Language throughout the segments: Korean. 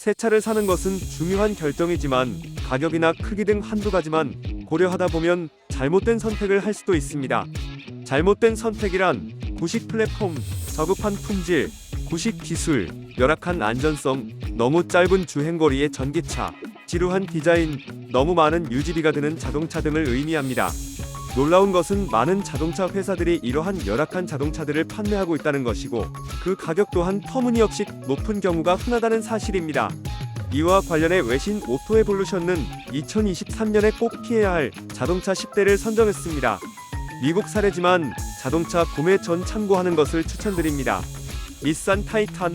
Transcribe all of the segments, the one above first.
새 차를 사는 것은 중요한 결정이지만 가격이나 크기 등 한두 가지만 고려하다 보면 잘못된 선택을 할 수도 있습니다. 잘못된 선택이란 구식 플랫폼, 저급한 품질, 구식 기술, 열악한 안전성, 너무 짧은 주행거리의 전기차, 지루한 디자인, 너무 많은 유지비가 드는 자동차 등을 의미합니다. 놀라운 것은 많은 자동차 회사들이 이러한 열악한 자동차들을 판매하고 있다는 것이고 그 가격 또한 터무니없이 높은 경우가 흔하다는 사실입니다. 이와 관련해 외신 오토 에볼루션은 2023년에 꼭 피해야 할 자동차 10대를 선정했습니다. 미국 사례지만 자동차 구매 전 참고하는 것을 추천드립니다. 닛산 타이탄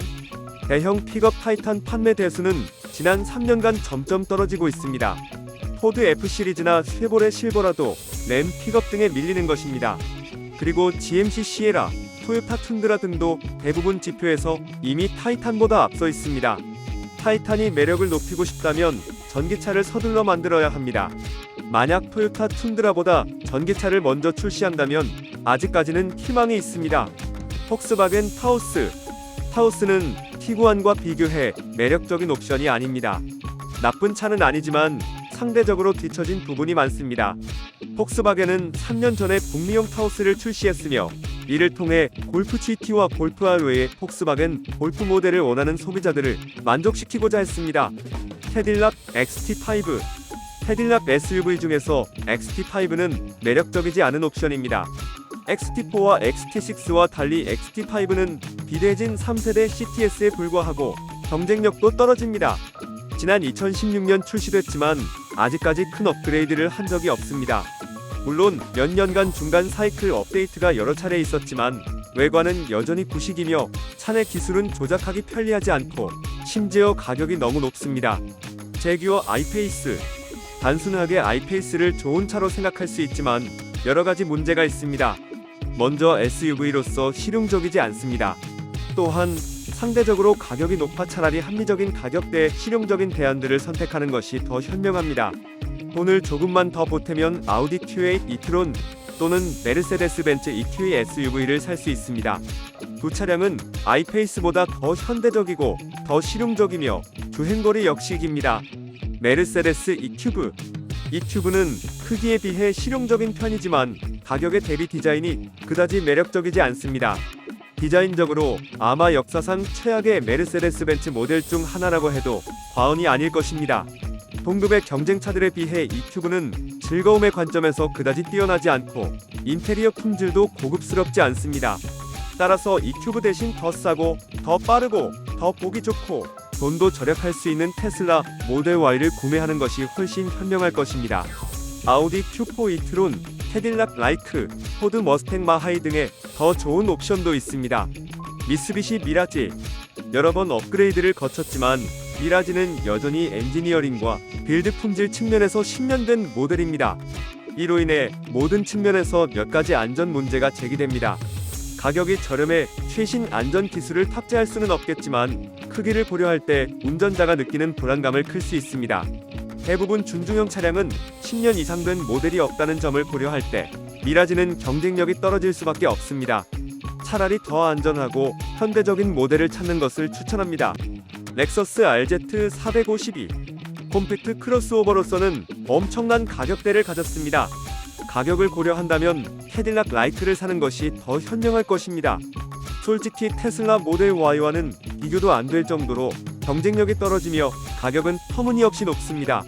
대형 픽업 타이탄 판매 대수는 지난 3년간 점점 떨어지고 있습니다. 포드 F 시리즈나 쉐보레 실버라도 램 픽업 등에 밀리는 것입니다. 그리고 GMC 시에라, 토요타 툰드라 등도 대부분 지표에서 이미 타이탄보다 앞서 있습니다. 타이탄이 매력을 높이고 싶다면 전기차를 서둘러 만들어야 합니다. 만약 토요타 툰드라보다 전기차를 먼저 출시한다면 아직까지는 희망이 있습니다. 폭스바겐 타우스 타우스는 티구안과 비교해 매력적인 옵션이 아닙니다. 나쁜 차는 아니지만 상대적으로 뒤처진 부분이 많습니다. 폭스바겐은 3년 전에 북미용 타우스를 출시했으며 이를 통해 골프 GT와 골프 R 외의 폭스바겐 골프 모델을 원하는 소비자들을 만족시키고자 했습니다. 캐딜락 XT5 캐딜락 SUV 중에서 XT5는 매력적이지 않은 옵션입니다. XT4와 XT6와 달리 XT5는 비대진 3세대 CTS에 불과하고 경쟁력도 떨어집니다. 지난 2016년 출시됐지만 아직까지 큰 업그레이드를 한 적이 없습니다. 물론 몇 년간 중간 사이클 업데이트가 여러 차례 있었지만 외관은 여전히 구식이며 차내 기술은 조작하기 편리하지 않고 심지어 가격이 너무 높습니다. 제규어 아이페이스 단순하게 아이페이스를 좋은 차로 생각할 수 있지만 여러 가지 문제가 있습니다. 먼저 SUV로서 실용적이지 않습니다. 또한 상대적으로 가격이 높아 차라리 합리적인 가격대의 실용적인 대안들을 선택하는 것이 더 현명합니다. 돈을 조금만 더 보태면 아우디 Q8 이트론 또는 메르세데스 벤츠 EQ SUV를 살 수 있습니다. 두 차량은 아이페이스보다 더 현대적이고 더 실용적이며 주행거리 역시 깁니다. 메르세데스 이큐브 이큐브는 크기에 비해 실용적인 편이지만 가격에 대비 디자인이 그다지 매력적이지 않습니다. 디자인적으로 아마 역사상 최악의 메르세데스 벤츠 모델 중 하나라고 해도 과언이 아닐 것입니다. 동급의 경쟁차들에 비해 이 큐브는 즐거움의 관점에서 그다지 뛰어나지 않고 인테리어 품질도 고급스럽지 않습니다. 따라서 이 큐브 대신 더 싸고 더 빠르고 더 보기 좋고 돈도 절약할 수 있는 테슬라 모델 Y를 구매하는 것이 훨씬 현명할 것입니다. 아우디 Q4 이트론, 캐딜락 라이크, 포드 머스탱 마하이 등의 더 좋은 옵션도 있습니다. 미쓰비시 미라지 여러 번 업그레이드를 거쳤지만 미라지는 여전히 엔지니어링과 빌드 품질 측면에서 10년 된 모델입니다. 이로 인해 모든 측면에서 몇 가지 안전 문제가 제기됩니다. 가격이 저렴해 최신 안전 기술을 탑재할 수는 없겠지만 크기를 고려할 때 운전자가 느끼는 불안감을 클 수 있습니다. 대부분 준중형 차량은 10년 이상 된 모델이 없다는 점을 고려할 때 미라지는 경쟁력이 떨어질 수밖에 없습니다. 차라리 더 안전하고 현대적인 모델을 찾는 것을 추천합니다. 렉서스 RZ 452 콤팩트 크로스오버로서는 엄청난 가격대를 가졌습니다. 가격을 고려한다면 캐딜락 라이트를 사는 것이 더 현명할 것입니다. 솔직히 테슬라 모델 Y와는 비교도 안 될 정도로 경쟁력이 떨어지며 가격은 터무니없이 높습니다.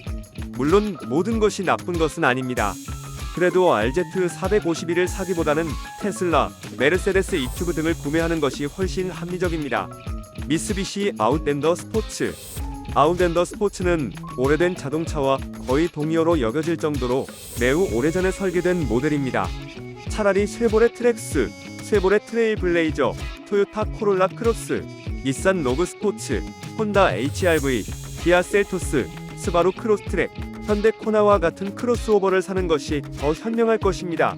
물론 모든 것이 나쁜 것은 아닙니다. 그래도 RZ451을 사기보다는 테슬라, 메르세데스 이큐브 등을 구매하는 것이 훨씬 합리적입니다. 미쓰비시 아웃랜더 스포츠 아웃랜더 스포츠는 오래된 자동차와 거의 동의어로 여겨질 정도로 매우 오래전에 설계된 모델입니다. 차라리 쉐보레 트렉스, 쉐보레 트레일 블레이저, 토요타 코롤라 크로스, 닛산 로그 스포츠, 혼다 HR-V, 기아 셀토스, 스바루 크로스트랙, 현대 코나와 같은 크로스오버를 사는 것이 더 현명할 것입니다.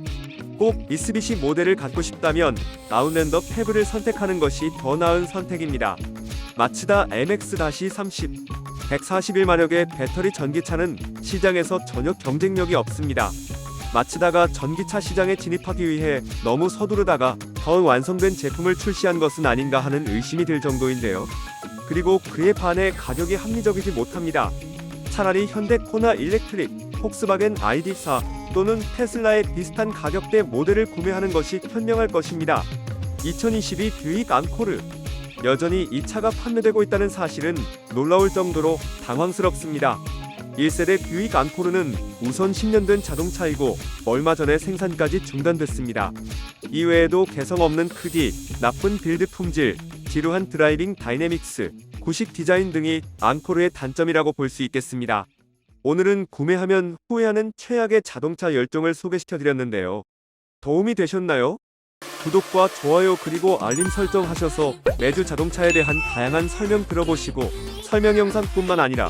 꼭 미쓰비시 모델을 갖고 싶다면 아웃랜더 페브를 선택하는 것이 더 나은 선택입니다. 마츠다 MX-30 141마력의 배터리 전기차는 시장에서 전혀 경쟁력이 없습니다. 마츠다가 전기차 시장에 진입하기 위해 너무 서두르다가 더 완성된 제품을 출시한 것은 아닌가 하는 의심이 들 정도인데요. 그리고 그에 반해 가격이 합리적이지 못합니다. 차라리 현대 코나 일렉트릭, 폭스바겐 ID4 또는 테슬라의 비슷한 가격대 모델을 구매하는 것이 현명할 것입니다. 2022 뷰익 앙코르 여전히 이 차가 판매되고 있다는 사실은 놀라울 정도로 당황스럽습니다. 1세대 뷰익 앙코르는 우선 10년 된 자동차이고 얼마 전에 생산까지 중단됐습니다. 이외에도 개성 없는 크기, 나쁜 빌드 품질, 지루한 드라이빙 다이내믹스, 구식 디자인 등이 앙코르의 단점이라고 볼 수 있겠습니다. 오늘은 구매하면 후회하는 최악의 자동차 열종을 소개시켜 드렸는데요. 도움이 되셨나요? 구독과 좋아요 그리고 알림 설정 하셔서 매주 자동차에 대한 다양한 설명 들어보시고 설명 영상뿐만 아니라